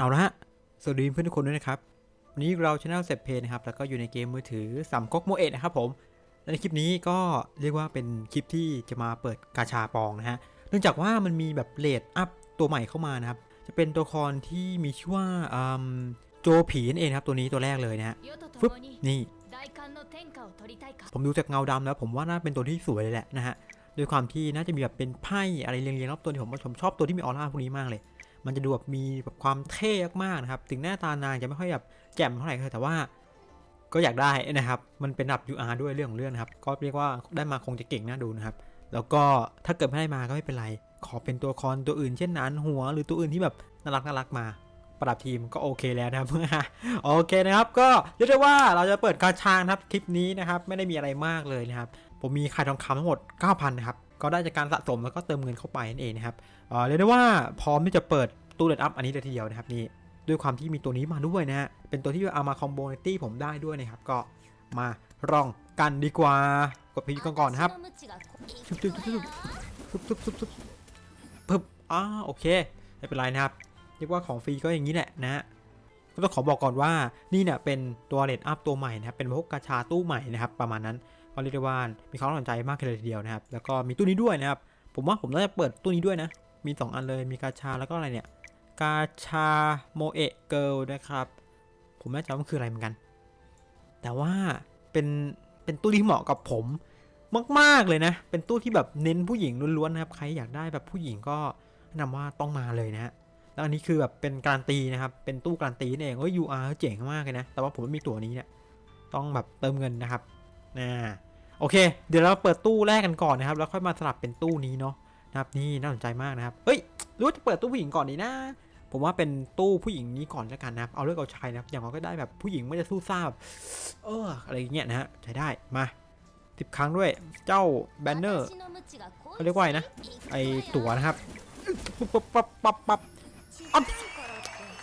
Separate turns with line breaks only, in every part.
เอาละฮะสวัสดีเพื่อนทุกคนด้วยนะครับวันนี้เราชแนลเซตเพนนะครับ แล้วก็อยู่ในเกมมือถือสามก๊กโมเอ็ดนะครับผม และในคลิปนี้ก็เรียกว่าเป็นคลิปที่จะมาเปิดกาชาปองนะฮะ เนื่องจากว่ามันมีแบบเลดอัพตัวใหม่เข้ามานะครับ จะเป็นตัวละครที่มีชื่อว่าโจผีนั่นเองครับตัวนี้ตัวแรกเลยนะฮะฟึบนี่ผมดูจากเงาดำแล้ว ผมว่าน่าเป็นตัวที่สวยเลยแหละนะฮะ โดยความที่น่าจะมีแบบเป็นไพ่อะไรเรียงๆรอบตัวที่ผมชมชอบตัวที่มีออร่าพวกนี้มากเลย มันจะดูแบบมีแบบความเท่มากๆนะครับ ถึงหน้าตานางจะไม่ค่อยแบบแจ่มเท่าไหร่เลยแต่ว่าก็อยากได้นะครับ มันเป็นระดับ UR ด้วยเรื่องของเรื่องนะครับ ก็เรียกว่าได้มาคงจะเก่งน่าดูนะครับ แล้วก็ถ้าเกิดไม่ได้มาก็ไม่เป็นไร ขอเป็นตัวคอนตัวอื่นเช่นนั้นหัว หรือตัวอื่นที่แบบน่ารักน่ารักมา ประดับทีมก็โอเคแล้วนะครับ โอเคนะครับ ก็เรียกได้ว่าเราจะเปิดกาชานะครับคลิปนี้นะครับ ไม่ได้มีอะไรมากเลยนะครับ ผมมีขายทองคำทั้งหมด 9,000 นะครับ ก็ได้จากการสะสมแล้วก็เติมเงินเข้าไปนั่นเองนะครับเรียกได้ว่าพร้อมที่จะเปิดตู้เลดอัพอันนี้เลยทีเดียวนะครับนี่ด้วยความที่มีตัวนี้มาด้วยนะฮะเป็นตัวที่เอามาคอมโบในตี้ผมได้ด้วยนะครับก็มาลองกันดีกว่ากดพีก่อนก่อนครับชุบชุบชุบชุบชุบชุบชุบปึ๊บอ้าโอเคไม่เป็นไรนะครับเรียกว่าของฟรีก็อย่างนี้แหละนะฮะก็ต้องขอบอกก่อนว่านี่เนี่ยเป็นตัวเลดอัพตัวใหม่นะครับเป็นพวกกาชาตู้ใหม่นะครับประมาณนั้น เรียกได้ว่ามีความสนใจมากเลยทีเดียวนะครับ แล้วก็มีตู้นี้ด้วยนะครับ ผมว่าผมน่าจะเปิดตู้นี้ด้วยนะ มี 2 อันเลย มีกาชาแล้วก็อะไรเนี่ย กาชาโมเอะเกิลนะครับ ผมไม่แน่ใจว่ามันคืออะไรเหมือนกัน แต่ว่าเป็นเป็นตู้ที่เหมาะกับผมมาก ๆ เลยนะ เป็นตู้ที่แบบเน้นผู้หญิงล้วนๆนะครับ ใครอยากได้แบบผู้หญิงก็นะนำว่าต้องมาเลยนะฮะ แล้วอันนี้คือแบบเป็นการันตีนะครับ เป็นตู้การันตีนั่นเองเอ้ย UR เจ๋งมากเลยนะ แต่ว่าผมไม่มีตัวนี้เนี่ย ต้องแบบเติมเงินนะครับนะ โอเค เดี๋ยวเราเปิดตู้แรกกันก่อนนะครับ แล้วค่อยมาสลับเป็นตู้นี้เนาะนะครับนี่น่าสนใจมากนะครับเฮ้ยรู้จะเปิดตู้ผู้หญิงก่อนดีนะผมว่าเป็นตู้ผู้หญิงนี้ก่อนแล้วกันนะเอาเลือกเอาชายนะครับ อย่างน้อยก็ได้แบบผู้หญิงไม่จะสู้ซ่าแบบเอออะไรเงี้ยนะฮะใช้ได้มาสิบครั้งด้วยเจ้าแบนเนอร์เขาเรียกว่าไงนะไอตั๋วนะครับปั๊บปับป๊บปั๊บ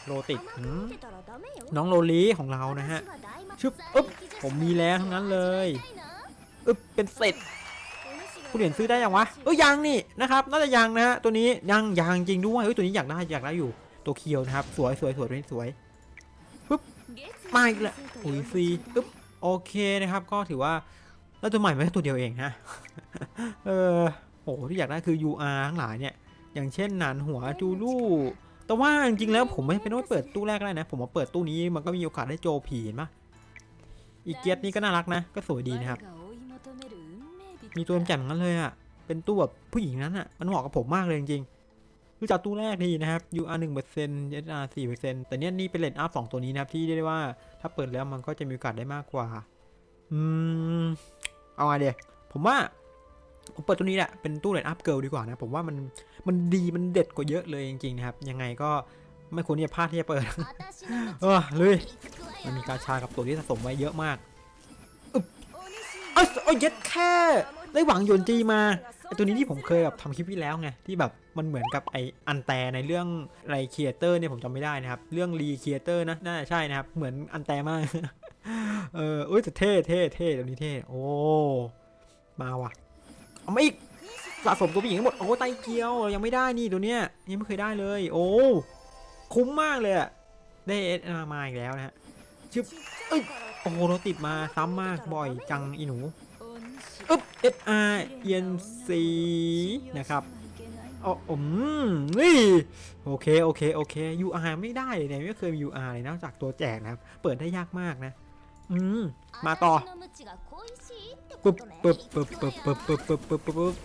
โรติ
ด
น้องโรลีของเรานะฮะชึบอ๊บผมมีแล้วทั้งนั้นเลย อึ๊บเป็นเสร็จคุณเหรียญซื้อได้ยังวะเอ้ยยังนี่นะครับน่าจะยังนะฮะตัวนี้ยังยังจริงด้วยเอ้ยตัวนี้อยากได้อยากได้อยู่ตัวเคียวนะครับสวยสวยสวยตัวนี้สวยมาอีกแล้วอุ้ยซีอึ๊บโอเคนะครับ ก็ถือว่าแล้วตัวใหม่ไม่ใช่ตัวเดียวเองนะเออโอ้โหที่อยากได้คือ UR ทั้งหลายเนี่ยอย่างเช่นหนานหัวจูลูแต่ว่าจริงๆแล้วผมไม่เป็นต้องไปเปิดตู้แรกก็ได้นะ ผมมาเปิดตู้นี้มันก็มีโอกาสได้โจผีเห็นปะอีเกียสนี่ก็น่ารักนะ ก็สวยดีนะครับ มีตัวแจ่มงั้นเลยอะ เป็นตู้แบบผู้หญิงนั้นอะ มันเหมาะกับผมมากเลยจริงๆคือจากตู้แรกดีนะครับ UR 1% SR 4%แต่เนี้ยนี่เป็นเลนอัพสองตัวนี้นะครับ ที่เรียกได้ว่าถ้าเปิดแล้วมันก็จะมีโอกาสได้มากกว่า อืม เอาไงเดียผมว่าผมเปิดตัวนี้แหละเป็นตู้เลนอัพเกิลดีกว่านะ ผมว่ามันมันดีมันเด็ดกว่าเยอะเลยจริงๆนะครับ ยังไงก็ไม่ควรที่จะพลาดที่จะเปิดเออเลยมันมีกาชากับตัวที่สะสมไว้เยอะมากอึ๊บเอ้ยเอ้ยเย็ดแค่ ได้หวังโยนจีมาไอตัวนี้ที่ผมเคยแบบทำคลิปที่แล้วไงที่แบบมันเหมือนกับไออันแตในเรื่องไรครีเอเตอร์เนี่ยผมจำไม่ได้นะครับ เรื่องรีครีเอเตอร์นะน่าจะใช่นะครับ เหมือนอันแตมาก เออเอ้ยแต่เท่เท่เท่ตัวนี้เท่โอ้มาว่ะเอามาอีกสะสมตัวผู้หญิงทั้งหมดโอ้ไตเกียวเรายังไม่ได้นี่ตัวเนี้ยยังไม่เคยได้เลย โอ้คุ้มมากเลยอะได้เอสมาอีกแล้วนะฮะชึบเอ้ยโอ้โหเราติดมาซ้ำมากบ่อยจังอีหนู อึ๊บ S R E N C นะครับอ๋ออืมนี่โอเค โอเค โอเค U R ไม่ได้เลยเนี่ย ไม่เคยมี U R เลยนอกจากตัวแจกนะครับ เปิดได้ยากมากนะ อืม มาต่อปึ๊บปึ๊บปึ๊บปึ๊บปึ๊บปึ๊บปึ๊บปึ๊บปึ๊บ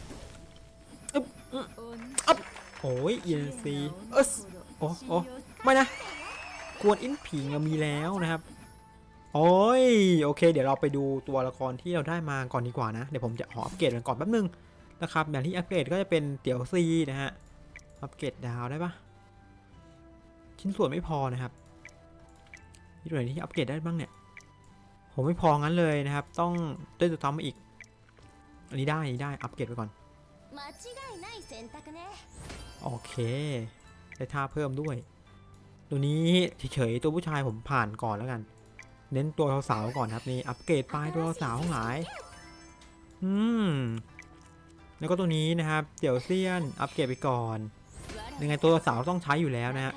อึ๊บอึ๊บอึ๊บโอ้ย E N C เอสโอ้โอ้ไม่นะ กวนอินผีเรามีแล้วนะครับ โอ้ยโอเค เดี๋ยวเราไปดูตัวละครที่เราได้มาก่อนดีกว่านะ เดี๋ยวผมจะหออัปเกรดมันก่อนแป๊บนึงนะครับอย่างที่อัปเกรดก็จะเป็นเตี๋ยวซีนะฮะอัปเกรดดาวได้ปะชิ้นส่วนไม่พอนะครับมีตัวไหนที่อัปเกรดได้บ้างเนี่ยผมไม่พองั้นเลยนะครับ ต้องต้นตัวทำมอีก อันนี้ได้อันนี้ได้อัปเกรดไปก่อนโอเคได้ท่าเพิ่มด้วย ตัวนี้เฉยๆตัวผู้ชายผมผ่านก่อนแล้วกัน เน้นตัวสาวๆก่อนครับนี่อัปเกรดปลายตัวสาวหลาย อืม แล้วก็ตัวนี้นะครับเดี๋ยวเซียนอัปเกรดไปก่อน ยังไงตัวสาวต้องใช้อยู่แล้วนะฮะ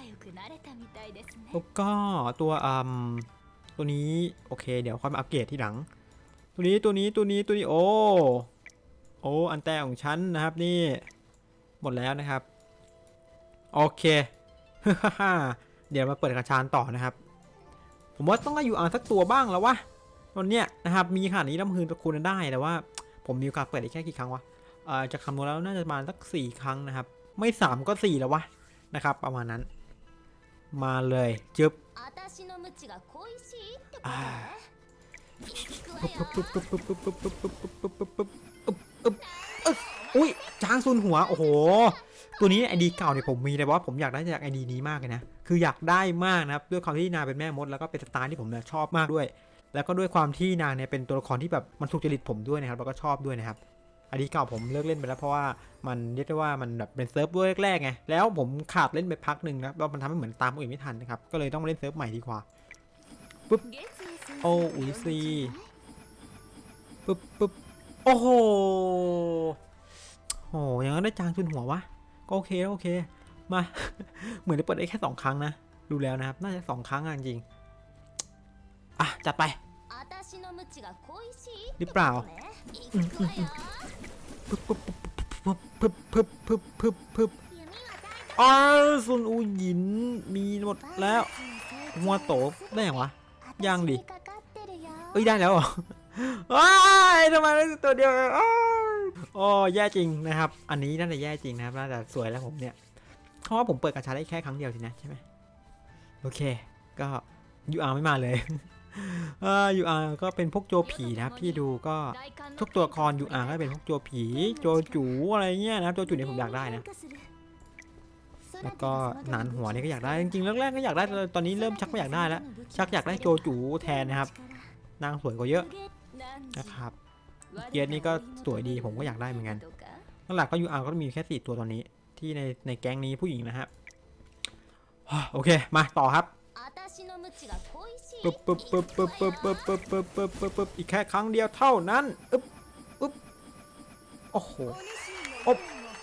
แล้วก็ตัวอืมตัวนี้โอเค เดี๋ยวค่อยมาอัปเกรดที่หลัง ตัวนี้ตัวนี้ตัวนี้ตัวนี้โอ้โอ้อันแต่ของฉันนะครับนี่หมดแล้วนะครับ โอเค เดี๋ยวมาเปิดกระชานต่อนะครับ ผมว่าต้องอายุอ่านสักตัวบ้างแล้ววะตอนเนี้ยนะครับมีขนาดนี้น้ำฮืนตะคูนได้แต่ว่า ผมมีโอกาสเปิดได้แค่กี่ครั้งวะจะคำนวณแล้วน่าจะประมาณสัก 4 ครั้งนะครับ ไม่ 3 ก็ 4 แล้ววะนะครับ ประมาณนั้น มาเลยจึบอุ้ยจ้างซุนหัว โอ้โห ตัวนี้ไอดีเก่าเนี่ยผมมีเลยว่าผมอยากได้จากไอดีนี้มากเลยนะ คืออยากได้มากนะครับด้วยความที่นาเป็นแม่มดแล้วก็เป็นสไตล์ที่ผมชอบมากด้วย แล้วก็ด้วยความที่นาเนี่ยเป็นตัวละครที่แบบมันสุกจริตผมด้วยนะครับแล้วก็ชอบด้วยนะครับอันนี้เก่าผมเลิกเล่นไปแล้วเพราะว่ามันเรียกได้ว่ามันแบบเป็นเซิร์ฟเวอร์แรกๆไงแล้วผมขาดเล่นไปพักหนึ่งครับแล้วมันทำให้เหมือนตามอื่นไม่ทันนะครับก็เลยต้องมาเล่นเซิร์ฟใหม่ดีกว่า
ปุ๊บโอ้อุยซี
ปุ๊บปุ๊บโอ้โหโหยังได้จางจุนหัววะก็โอเคโอเค มา เหมือนจะเปิดได้แค่สองครั้งนะ ดูแล้วนะครับ น่าจะสองครั้งจริง อะ จัดไป หรือเปล่าปึ๊บปึ๊บปึ๊บปึ๊บปึ๊บปึ๊บปึ๊บอาซุนอูหยินมีหมดแล้วหัวโตได้ยังวะยังดิเอ้ยได้แล้วอ๋อทำไมได้ตัวเดียวอ๋อแย่จริงนะครับ อันนี้น่าจะแย่จริงนะครับน่าจะสวยแล้วผมเนี่ย เพราะว่าผมเปิดกระชาได้แค่ครั้งเดียวสินะใช่ไหมโอเค ก็ยูอาร์ไม่มาเลยเออยูอาร์ก็เป็นพวกโจผีนะครับที่ดูก็ทุกตัวละครยูอาร์ก็เป็นพวกโจผีโจจูอะไรเงี้ยนะครับโจจูเนี่ยผมอยากได้นะแล้วก็หนานหัวนี่ก็อยากได้จริงๆแรกๆก็อยากได้แต่ตอนนี้เริ่มชักไม่อยากได้แล้ว ชักอยากได้โจจูแทนนะครับ นางสวยกว่าเยอะนะครับเกียร์นี่ก็สวยดีผมก็อยากได้เหมือนกันหลักๆก็ยูอาร์ก็มีแค่สี่ตัวตอนนี้ ที่ในในแก๊งนี้ผู้หญิงนะครับฮ่าโอเค มาต่อครับปึ๊บปึ๊บปึ๊บปึ๊บปึ๊บปึ๊บปึ๊บปึ๊บปึ๊บปึ๊บปึ๊บอีกแค่ครั้งเดียวเท่านั้นอึ๊บอึ๊บโอ้โหอบ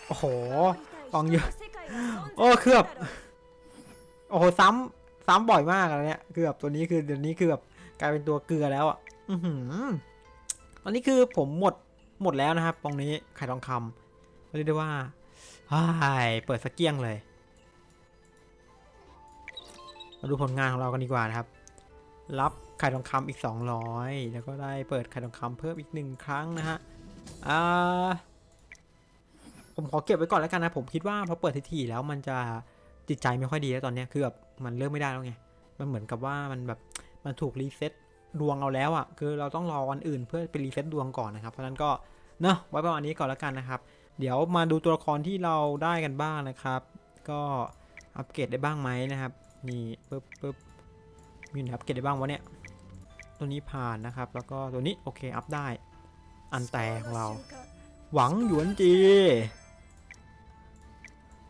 โอ้โหกองเยอะโอ้เคลือบโอ้โหซ้ำซ้ำบ่อยมากอะไรเนี่ยเกือบตัวนี้คือเดี๋ยวนี้คือแบบกลายเป็นตัวเกลือแล้วอะอือหือตอนนี้คือผมหมดหมดแล้วนะครับตรงนี้ไข่ทองคำเรียกได้ว่าายเปิดสกเกียงเลย มาดูผลงานของเรากันดีกว่านะครับ รับไข่ทองคำอีก 200 แล้วก็ได้เปิดไข่ทองคำเพิ่มอีกหนึ่งครั้งนะฮะ อ่า ผมขอเก็บไว้ก่อนแล้วกันนะ ผมคิดว่าพอเปิดทีๆแล้วมันจะจิตใจไม่ค่อยดีแล้วตอนนี้คือแบบมันเริ่มไม่ได้แล้วไง มันเหมือนกับว่ามันแบบมันถูกรีเซ็ตดวงเราแล้วอะ่ะ คือเราต้องรอวันอื่นเพื่อไปรีเซ็ตดวงก่อนนะครับ เพราะนั้นก็เนาะไว้ประมาณนี้ก่อนแล้วกันนะครับ เดี๋ยวมาดูตัวละครที่เราได้กันบ้างนะครับ ก็อัปเกรดได้บ้างไหมนะครับนี่ปึ๊บปึ๊บมีอัปเกรดได้บ้างวะเนี่ย ตัวนี้ผ่านนะครับ แล้วก็ตัวนี้โอเคอัพได้ อันแต่ของเรา หวังหยวนจี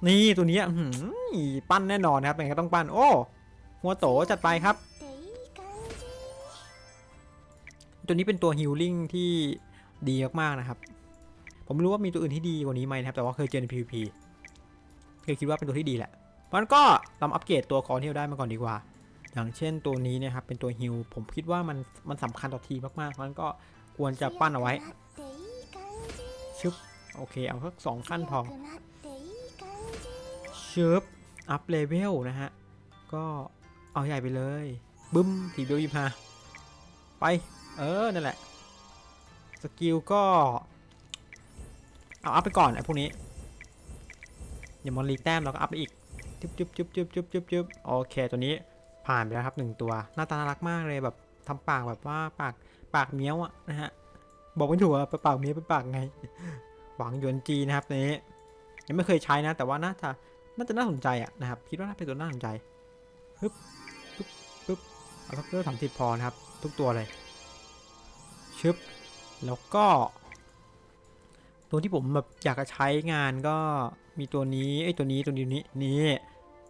นี่ตัวนี้หืปั้นแน่นอนนะครับยังไงก็ต้องปั้น โอ้หัวโตจัดไปครับ ตัวนี้เป็นตัวฮิลลิ่งที่ดีมากๆนะครับ ผมไม่รู้ว่ามีตัวอื่นที่ดีกว่านี้ไหมนะครับ แต่ว่าเคยเจอใน PVP เคยคิดว่าเป็นตัวที่ดีแหละเพราะฉะนั้นก็เรามาอัปเกรดตัวคอนที่เราได้มาก่อนดีกว่า อย่างเช่นตัวนี้นะครับเป็นตัวฮิลผมคิดว่ามันมันสำคัญต่อทีมากๆเพราะฉะนั้นก็ควรจะปั้นเอาไว้ชึบโอเคเอาสักสองขั้นพอชึบอัพเลเวลนะฮะก็เอาใหญ่ไปเลยบึ้มทีเดียวยิพาไป เออ นั่นแหละ สกิลก็ เอาอัพไปก่อนไอ้พวกนี้อย่ามอนรีแต้มเราก็อัพไปอีกจุ๊บจุ๊บจุ๊บจุ๊บจุ๊บจุ๊บจุ๊บโอเค ตัวนี้ผ่านไปแล้วครับหนึ่งตัว หน้าตาน่ารักมากเลยแบบทำปากแบบว่าปากปากเมี้ยวอะนะฮะบอกไม่ถูกอะปากเมี้ยวเป็นปากไง หวังยวนจีนะครับตัวนี้ยังไม่เคยใช้นะ แต่ว่าน่าจะน่าจะน่าสนใจอะนะครับคิดว่าน่าเป็นตัวน่าสนใจฮึบฮึบฮึบเอาสักเกอร์สามสิบพอนะครับ ทุกตัวเลยชึบแล้วก็ ตัวที่ผมแบบอยากจะใช้งานก็มีตัวนี้ไอ้ตัวนี้ตัวนี้นี้นี่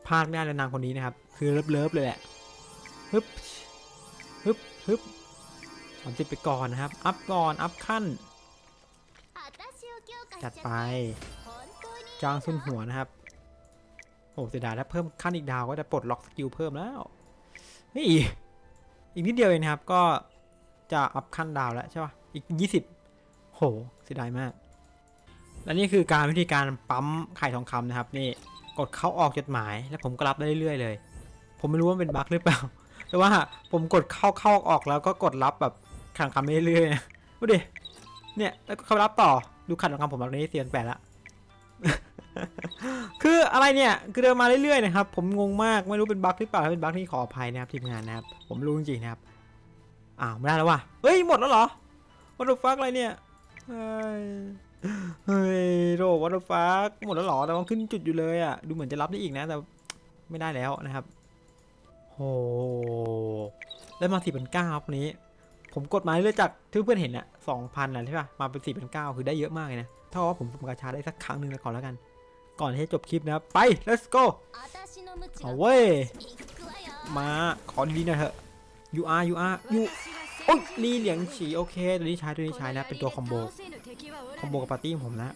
พลาดไม่ได้เลยนางคนนี้นะครับ คือเลิฟเลิฟเลยแหละฮึบฮึบฮึบสามสิบไปก่อนนะครับ อัพก่อน อัพขั้น จัดไป จางซุนหัวนะครับ โอ้เสียดายแล้วเพิ่มขั้นอีกดาวก็จะปลดล็อกสกิลเพิ่มแล้วนี่อีกนิดเดียวเองนะครับ ก็จะอัพขั้นดาวแล้วใช่ป่ะ อีก 20 โหเสียดายมาก และนี่คือการวิธีการปั๊มไข่ทองคำนะครับนี่กดเข้าออกจดหมาย แล้วผมก็รับได้เรื่อยๆเลย ผมไม่รู้ว่าเป็นบั๊กหรือเปล่า แต่ว่าผมกดเข้าเข้าออกแล้วก็กดรับแบบไข่ทองคำเรื่อยๆดูดิเนี่ยแล้วก็เขารับต่อดูไข่ทองคำผมแบบนี้เซียนแปดละคืออะไรเนี่ยคือเดินมาเรื่อยๆนะครับผมงงมากไม่รู้เป็นบั๊กหรือเปล่าเป็นบั๊กนี่ขออภัยนะครับทีมงานนะครับผมรู้จริงๆนะครับอ้าวไม่ได้แล้วว่ะเฮ้ยหมดแล้วเหรอ what the fuck อะไรเนี่ย เฮ้ยโรวัตฟักหมดแล้วหรอแต่ว่าขึ้นจุดอยู่เลยอะ ดูเหมือนจะรับได้อีกนะ แต่ไม่ได้แล้วนะครับโหได้มาสี่พันเก้าครับนี้ ผมกดมาเรื่อยจากที่เพื่อนเห็นอะสองพันอะใช่ป่ะ มาเป็นสี่พันเก้าคือได้เยอะมากเลยนะ ถ้าว่าผมผมกระชาได้สักครั้งหนึ่งก่อนแล้วกัน ก่อนที่จะจบคลิปนะไป let's go เอาเว้ย มาขอดีๆหน่อยเถอะ you are you are you โอ้ยลีเหลียงฉีโอเค ตัวนี้ใช้ตัวนี้ใช้นะ เป็นตัวคอมโบ คอมโบกับปาร์ตี้ของผมนะ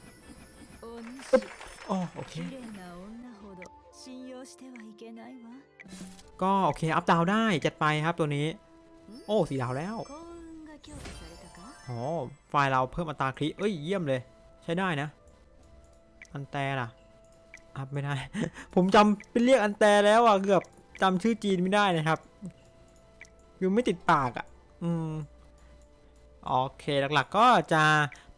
อ๋อโอเค ก็โอเค อัพดาวได้ จัดไปครับตัวนี้ โอ้สีดาวแล้วอ๋อไฟล์เราเพิ่มอัตราคลิกเอ้ย เยี่ยมเลย ใช้ได้นะ อันแตล่ะ อัพไม่ได้ ผมจำเป็นเรียกอันแตแล้วอะ เกือบจำชื่อจีนไม่ได้นะครับคือไม่ติดปากอะ อืม โอเค หลักๆก็จะ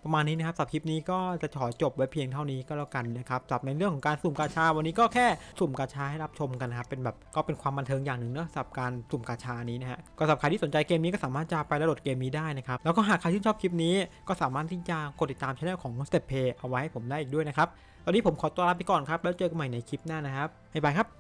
ประมาณนี้นะครับสับคลิปนี้ก็จะขอจบไว้เพียงเท่านี้ก็แล้วกันนะครับสับในเรื่องของการสุ่มกาชาวันนี้ก็แค่สุ่มกาชาให้รับชมกันนะครับเป็นแบบก็เป็นความบันเทิงอย่างหนึ่งเนอะสับการสุ่มกาชานี้นะฮะก็สำหรับใครที่สนใจเกมนี้ก็สามารถจะไปดาวน์โหลดเกมนี้ได้นะครับแล้วก็หากใครที่ชอบคลิปนี้ก็สามารถที่จะกดติดตามช่องของ Step Play เอาไว้ให้ผมได้อีกด้วยนะครับตอนนี้ผมขอตัวลาไปก่อนครับแล้วเจอกันใหม่ในคลิปหน้านะครับบ๊ายบายครับ